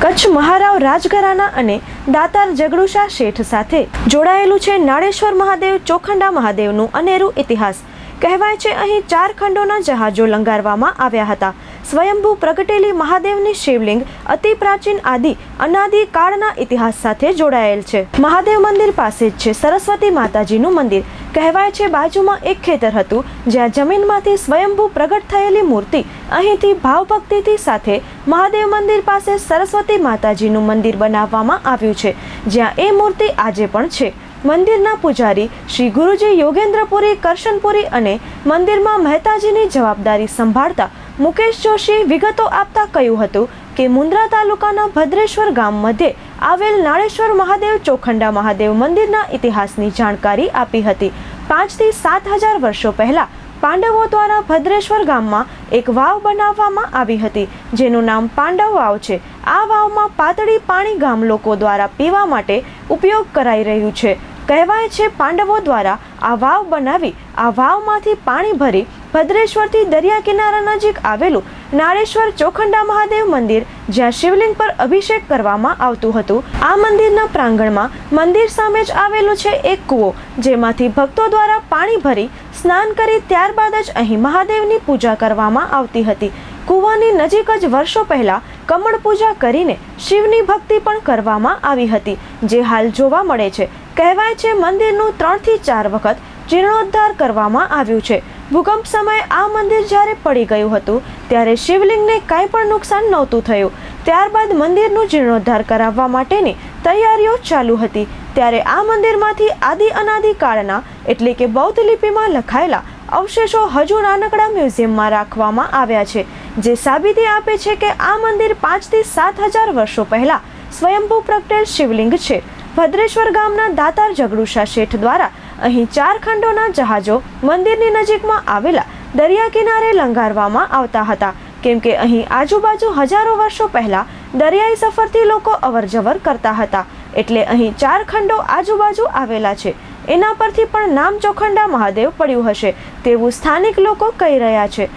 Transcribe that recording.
કચ્છ મહારાવ રાજગરાના અને દાતાર જગડુશા શેઠ સાથે જોડાયેલું છે નાળેશ્વર મહાદેવ ચોખંડા મહાદેવનું અનેરું ઇતિહાસ. કહેવાય છે અહીં ચાર ખંડોના જહાજો લંગારવામાં આવ્યા હતા. સ્વયંભૂ પ્રગટેલી મહાદેવની શિવલિંગ અતિ પ્રાચીન આદિ અનાદિ કાળના ઇતિહાસ સાથે જોડાયેલ છે. મહાદેવ મંદિર પાસે જ છે સરસ્વતી માતાજીનું મંદિર. કહેવાય છે, બાજુમાં એક ખેતર હતું, જ્યાં જમીનમાંથી સ્વયંભૂ પ્રગટ થયેલી મૂર્તિ અહીંથી ભાવભક્તિથી સાથે મહાદેવ મંદિર પાસે સરસ્વતી માતાજીનું મંદિર બનાવવામાં આવ્યું છે, જ્યાં એ મૂર્તિ આજે પણ છે. મંદિરના પૂજારી શ્રી ગુરુજી યોગેન્દ્રપુરી, કરશનપુરી અને મંદિરમાં મહેતાજીની જવાબદારી સંભાળતા મુકેશ જોશીએ વિગતો આપતા કહ્યું હતું કે મુન્દ્રા તાલુકાના ભદ્રેશ્વર ગામ મધ્યે આવેલ નાળેશ્વર મહાદેવ ચોખંડા મહાદેવ મંદિરના ઇતિહાસની જાણકારી આપી હતી. પાંચથી સાત હજાર વર્ષો પહેલાં પાંડવો દ્વારા ભદ્રેશ્વર ગામમાં એક વાવ બનાવવામાં આવી હતી, જેનું નામ પાંડવ વાવ છે. આ વાવમાં પાતળી પાણી ગામ લોકો દ્વારા પીવા માટે ઉપયોગ કરાઈ રહ્યું છે. કહેવાય છે, પાંડવો દ્વારા આ વાવ બનાવી આ વાવમાંથી પાણી ભરી ભદ્રેશ્વરથી દરિયા કિનારા નજીક આવેલું નાળેશ્વર ચોખંડા મહાદેવ મંદિર, જ્યાં શિવલિંગ પર અભિષેક કરવામાં આવતું હતું. આ મંદિરના પ્રાંગણમાં મંદિર સામે જ આવેલું છે એક કૂવો, જેમાંથી ભક્તો દ્વારા પાણી ભરી સ્નાન કરી ત્યારબાદ જ અહીં મહાદેવની પૂજા કરવામાં આવતી હતી. કૂવાની નજીક જ વર્ષો પહેલા કમળ પૂજા કરીને શિવની ભક્તિ પણ કરવામાં આવી હતી, જે હાલ જોવા મળે છે. કહેવાય છે મંદિરનું ત્રણથી ચાર વખત જીર્ણોદ્ધાર કરવામાં આવ્યું છે. ભૂકંપ સમયે આ મંદિર જ્યારે પડી ગયું હતું, ત્યારે શિવલિંગને કાંઈ પણ નુકસાન નહોતું થયું. ત્યારબાદ મંદિરનું જીર્ણોદ્ધાર કરાવવા માટેની તૈયારીઓ ચાલુ હતી. ત્યારે આ મંદિરમાંથી આદિ અનાદિ કાળના, એટલે કે બૌદ્ધ લિપિમાં લખાયેલા, અવશેષો હજુ નાનકડા મ્યુઝિયમમાં રાખવામાં આવ્યા છે, જે સાબિતી આપે છે કે આ મંદિર પાંચથી સાત હજાર વર્ષો પહેલાં સ્વયંભૂ પ્રગટેલ શિવલિંગ છે. ભદ્રેશ્વર ગામના દાતાર જગડુશા શેઠ દ્વારા અહીં ચાર ખંડોના જહાજો મંદિરની નજીકમાં આવેલા દરિયા કિનારે લંગારવામાં આવતા હતા. કેમ કે અહીં આજુબાજુ હજારો વર્ષો પહેલા દરિયાઈ સફરથી લોકો અવરજવર કરતા હતા. એટલે અહીં ચાર ખંડો આજુબાજુ આવેલા છે. એના પરથી પણ નામ ચોખંડા મહાદેવ પડ્યું હશે તેવું સ્થાનિક લોકો કહી રહ્યા છે.